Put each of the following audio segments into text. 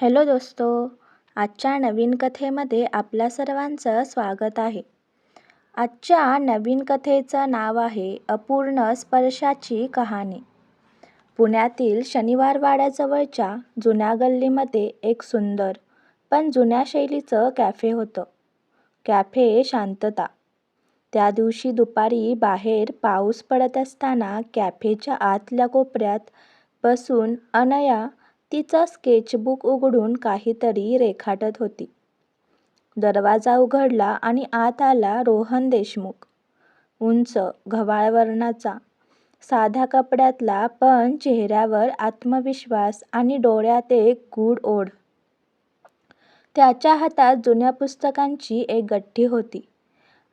Hello दोस्तो आजच्या नवीन कथेमध्ये आपल्या सर्वांचं स्वागत आहे. आजच्या नवीन कथेचं नाव आहे अपूर्ण स्पर्शाची कहाणी. पुण्यातील शनिवारवाड्याजवळच्या जुन्या गल्लीमध्ये एक सुंदर पण जुन्या शैलीचं कॅफे होतं. कॅफे शांतता. त्या दिवशी दुपारी बाहेर पाऊस पडत असताना कॅफेच्या आतल्या कोपऱ्यात बसून अनया तिचा स्केचबुक उघडून काहीतरी रेखाटत होती. दरवाजा उघडला आणि आत आला रोहन देशमुख. उंच घवाळ वर्णाचा साध्या कपड्यातला पण चेहऱ्यावर आत्मविश्वास आणि डोळ्यात एक गूढ ओढ. त्याच्या हातात जुन्या पुस्तकांची एक गठ्ठी होती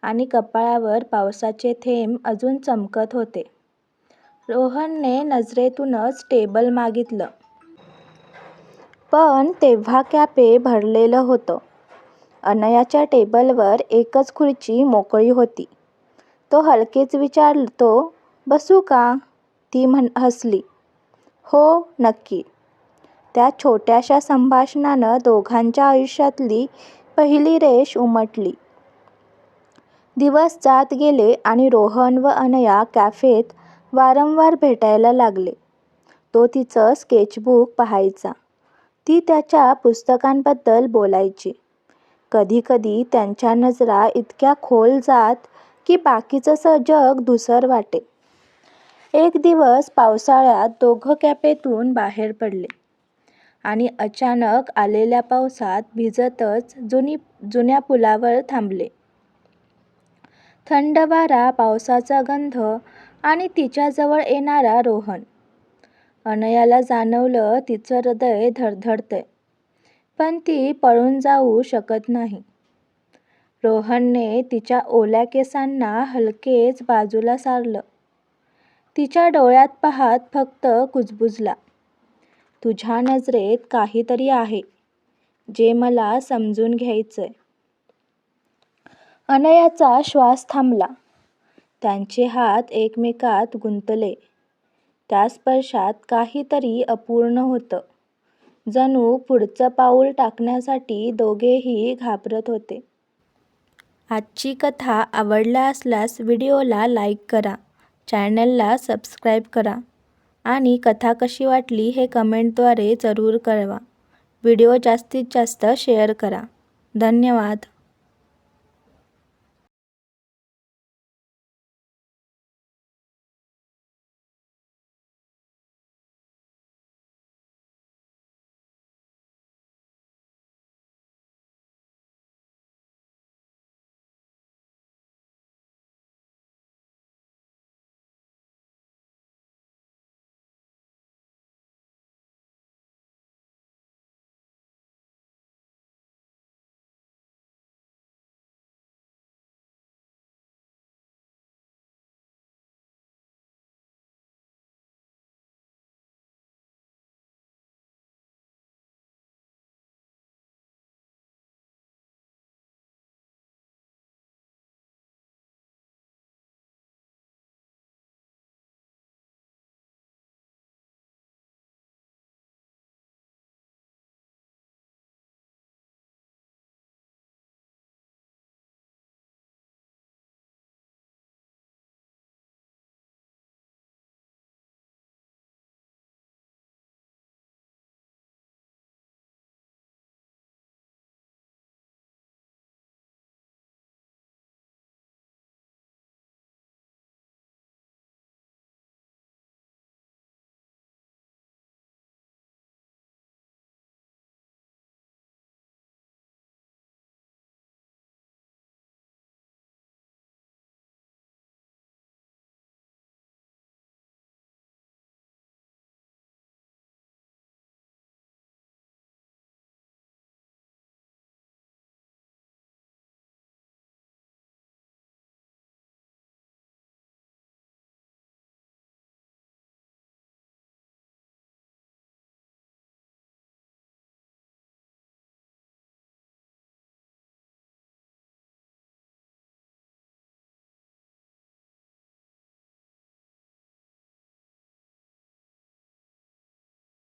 आणि कपाळावर पावसाचे थेंब अजून चमकत होते. रोहनने नजरेतूनच टेबल मागितलं. पण तेव्हा कॅफे भरलेलं होतं. अनयाच्या टेबलवर एकच खुर्ची मोकळी होती. तो हलकेच विचारतो बसू का? ती म्हण हसली. हो नक्की. त्या छोट्याशा संभाषणानं दोघांच्या आयुष्यातली पहिली रेष उमटली. दिवस जात गेले आणि रोहन व अनया कॅफेत वारंवार भेटायला लागले. तो तिचं स्केचबुक पाहायचा. ती त्याच्या पुस्तकांबद्दल बोलायची. कधीकधी त्यांच्या नजरा इतक्या खोल जात की बाकीचं जग धुसर वाटे. एक दिवस पावसाळ्यात दोघं कॅफेतून बाहेर पडले. आणि अचानक आलेल्या पावसात भिजतच जुनी जुन्या पुलावर थांबले. थंड वारा पावसाचा गंध आणि तिच्याजवळ येणारा रोहन. अनयाला जाणवलं तिचं हृदय धडधडतंय. पण ती पळून जाऊ शकत नाही. रोहनने तिच्या ओल्या केसांना हलकेच बाजूला सारलं. तिच्या डोळ्यात पाहत फक्त कुजबुजला. तुझ्या नजरेत काहीतरी आहे जे मला समजून घ्यायचंय. अनयाचा श्वास थांबला. त्यांचे हात एकमेकात गुंतले. त्या स्पर्शात काहीतरी अपूर्ण होतं. जणू पुढचं पाऊल टाकण्यासाठी दोघेही घाबरत होते. आजची कथा आवडला असल्यास व्हिडिओला लाईक करा चॅनलला सबस्क्राईब करा आणि कथा कशी वाटली हे कमेंटद्वारे जरूर कळवा. व्हिडिओ जास्तीत जास्त शेअर करा. धन्यवाद.